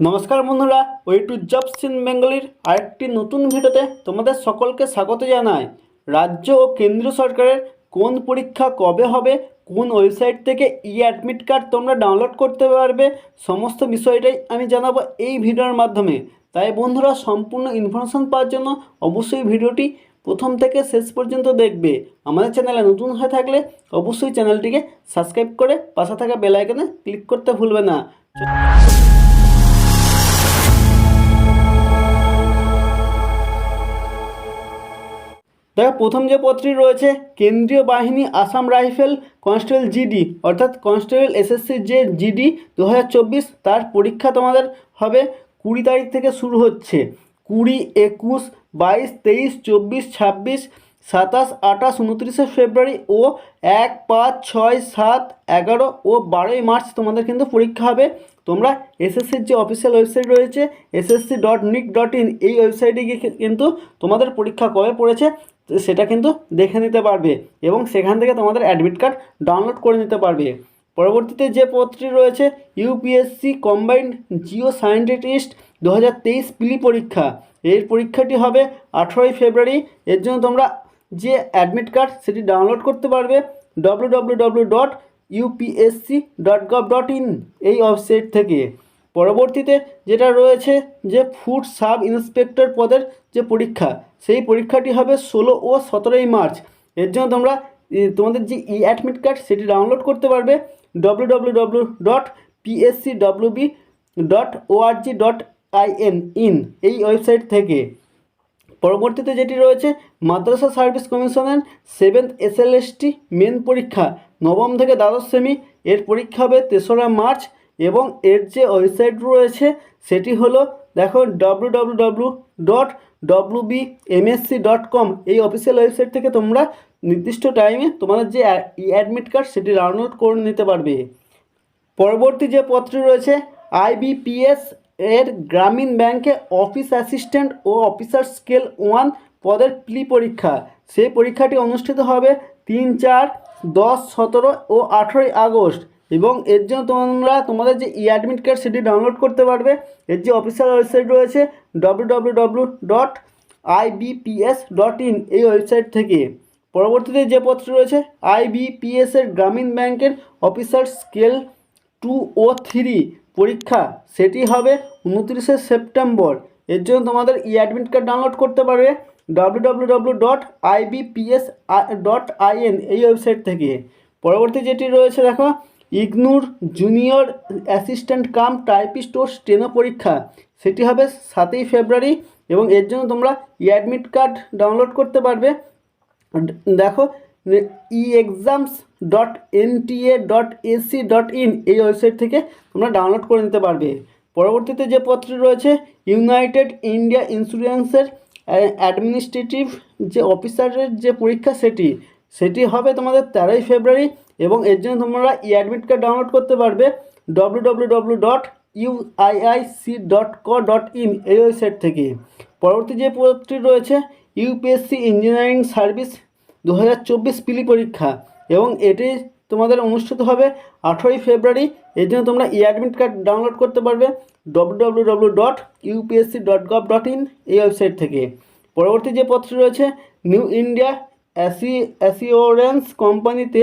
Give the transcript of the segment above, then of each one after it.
নমস্কার বন্ধুরা ওই টু জবস ইন বেঙ্গলির আরেকটি নতুন ভিডিওতে তোমাদের সকলকে স্বাগত জানাই। রাজ্য ও কেন্দ্র সরকারের কোন পরীক্ষা কবে হবে, কোন ওয়েবসাইট থেকে ই অ্যাডমিট কার্ড তোমরা ডাউনলোড করতে পারবে, সমস্ত বিষয়টাই আমি জানাব এই ভিডিওর মাধ্যমে। তাই বন্ধুরা, সম্পূর্ণ ইনফরমেশন পাওয়ার জন্য অবশ্যই ভিডিওটি প্রথম থেকে শেষ পর্যন্ত দেখবে। আমাদের চ্যানেলে নতুন হয়ে থাকলে অবশ্যই চ্যানেলটিকে সাবস্ক্রাইব করে পাশে থাকা বেল আইকনে ক্লিক করতে ভুলবে না। দেখো, প্রথম যে পদটি রয়েছে, কেন্দ্রীয় বাহিনী আসাম রাইফেল কনস্টেবল জিডি, অর্থাৎ কনস্টেবল এসএসসি যে জিডি দু হাজার চব্বিশ, তার পরীক্ষা তোমাদের হবে কুড়ি তারিখ থেকে শুরু হচ্ছে। কুড়ি, একুশ, বাইশ, তেইশ, চব্বিশ, ছাব্বিশ, সাতাশ, আঠাশ, উনত্রিশে ফেব্রুয়ারি ও এক, পাঁচ, ছয়, সাত, এগারো ও বারোই মার্চ তোমাদের কিন্তু পরীক্ষা হবে। তোমরা এসএসসির যে অফিসিয়াল ওয়েবসাইট রয়েছে, SSC dot nic dot in এই ওয়েবসাইটে গিয়ে কিন্তু তোমাদের পরীক্ষা কবে পড়েছে সেটা কিন্তু দেখে নিতে পারবে এবং সেখান থেকে তোমাদের অ্যাডমিট কার্ড ডাউনলোড করে নিতে পারবে। পরবর্তীতে যে পদটি রয়েছে ইউপিএসসি কম্বাইন্ড জিও সায়েন্টিস্ট দু হাজার তেইশ পিলি পরীক্ষা। এর পরীক্ষাটি হবে আঠেরোই ফেব্রুয়ারি। এর জন্য তোমরা যে অ্যাডমিট কার্ড সেটি ডাউনলোড করতে পারবে W dot UPSC dot gov dot in এই ওয়েবসাইট থেকে। পরবর্তীতে যেটা রয়েছে যে ফুড সাব ইন্সপেক্টর পদের যে পরীক্ষা, সেই পরীক্ষাটি হবে ষোলো ও সতেরোই মার্চ। এর জন্য তোমরা তোমাদের যে ই অ্যাডমিট কার্ড সেটি ডাউনলোড করতে পারবে W W dot PSC dot in এই ওয়েবসাইট থেকে। পরবর্তীতে যেটি রয়েছে, মাদ্রাসা সার্ভিস কমিশনের সেভেন্থ এসএলএসটি মেন পরীক্ষা, নবম থেকে দ্বাদশ শ্রেণি এর পরীক্ষা হবে তেসরা মার্চ এবং এর যে ওয়েবসাইট রয়েছে, সেটি হলো, দেখো W W W dot dot com এই অফিসিয়াল ওয়েবসাইট থেকে তোমরা নির্দিষ্ট টাইমে তোমাদের যে অ্যাডমিট কার্ড সেটি ডাউনলোড করে নিতে পারবে। পরবর্তী যে পদটি রয়েছে আইবিপিএস এর গ্রামীণ ব্যাংকে অফিস অ্যাসিস্ট্যান্ট ও অফিসার স্কেল ওয়ান পদের প্লি পরীক্ষা। সেই পরীক্ষাটি অনুষ্ঠিত হবে তিন চার দশ সতেরো ও আঠেরোই আগস্ট। এবং এর জন্য তোমরা তোমাদের যে ই অ্যাডমিট কার্ড সেটি ডাউনলোড করতে পারবে। এর যে অফিসিয়াল ওয়েবসাইট রয়েছে W dot IBPS dot in এই ওয়েবসাইট থেকে। পরবর্তীতে যে পত্র রয়েছে আইবিপিএস এর গ্রামীণ ব্যাংকের অফিসার স্কেল টু ও থ্রি পরীক্ষা, সেটি হবে উনত্রিশে সেপ্টেম্বর। এর জন্য তোমাদের ই অ্যাডমিট কার্ড ডাউনলোড করতে পারবে ডাব্লু ডট ডট এই ওয়েবসাইট থেকে। পরবর্তী যেটি রয়েছে, দেখো ইগনুর জুনিয়র অ্যাসিস্ট্যান্ট কাম টাইপিস্ট ও স্টেনো পরীক্ষা। সেটি হবে সাতই ফেব্রুয়ারি এবং এর জন্য তোমরা ই অ্যাডমিট কার্ড ডাউনলোড করতে পারবে। দেখো e exams dot NTA dot AC dot in এই ওয়েবসাইট থেকে তোমরা ডাউনলোড করে নিতে পারবে। পরবর্তীতে যে পত্র রয়েছে ইউনাইটেড ইন্ডিয়া ইন্স্যুরেন্সের অ্যাডমিনিস্ট্রেটিভ যে অফিসারের যে পরীক্ষা সেটি সেটি হবে তোমাদের তেরোই ফেব্রুয়ারি এবং এর জন্য তোমরা ই অ্যাডমিট কার্ড ডাউনলোড করতে পারবে W W W dot dot ক ডট ইন এই ওয়েবসাইট থেকে। পরবর্তী যে পদটি রয়েছে ইউপিএসসি ইঞ্জিনিয়ারিং সার্ভিস দু হাজার চব্বিশ পিলি পরীক্ষা এবং এটি তোমাদের অনুষ্ঠিত হবে আঠেরোই ফেব্রুয়ারি। এর জন্য তোমরা ই অ্যাডমিট কার্ড ডাউনলোড করতে পারবে W W dot UPSC dot dot in এই ওয়েবসাইট থেকে। পরবর্তী যে পত্র রয়েছে নিউ ইন্ডিয়া অ্যাসি অ্যাসিওরেন্স কোম্পানিতে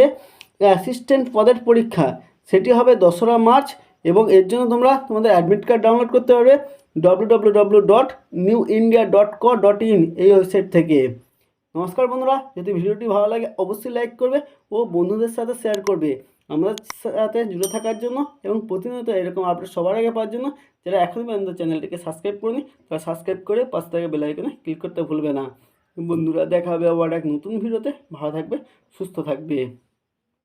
অ্যাসিস্ট্যান্ট পদের পরীক্ষা, সেটি হবে দশরা মার্চ এবং এর জন্য তোমরা তোমাদের অ্যাডমিট কার্ড ডাউনলোড করতে পারবে W W dot new India dot ক ডট ইন এই ওয়েবসাইট থেকে। নমস্কার বন্ধুরা, যদি ভিডিওটি ভালো লাগে অবশ্যই লাইক করবে ও বন্ধুদের সাথে শেয়ার করবে। আমাদের সাথে জুড়ে থাকার জন্য এবং প্রতিনিয়ত এরকম আপডেট সবার আগে পাওয়ার জন্য যারা এখনই পর্যন্ত চ্যানেলটিকে সাবস্ক্রাইব করনি, তারা সাবস্ক্রাইব করে পাশ থেকে বেলাইকনে ক্লিক করতে ভুলবে না। বন্ধুরা, দেখা হবে আবার এক নতুন ভিডিওতে। ভালো থাকবে, সুস্থ থাকবে।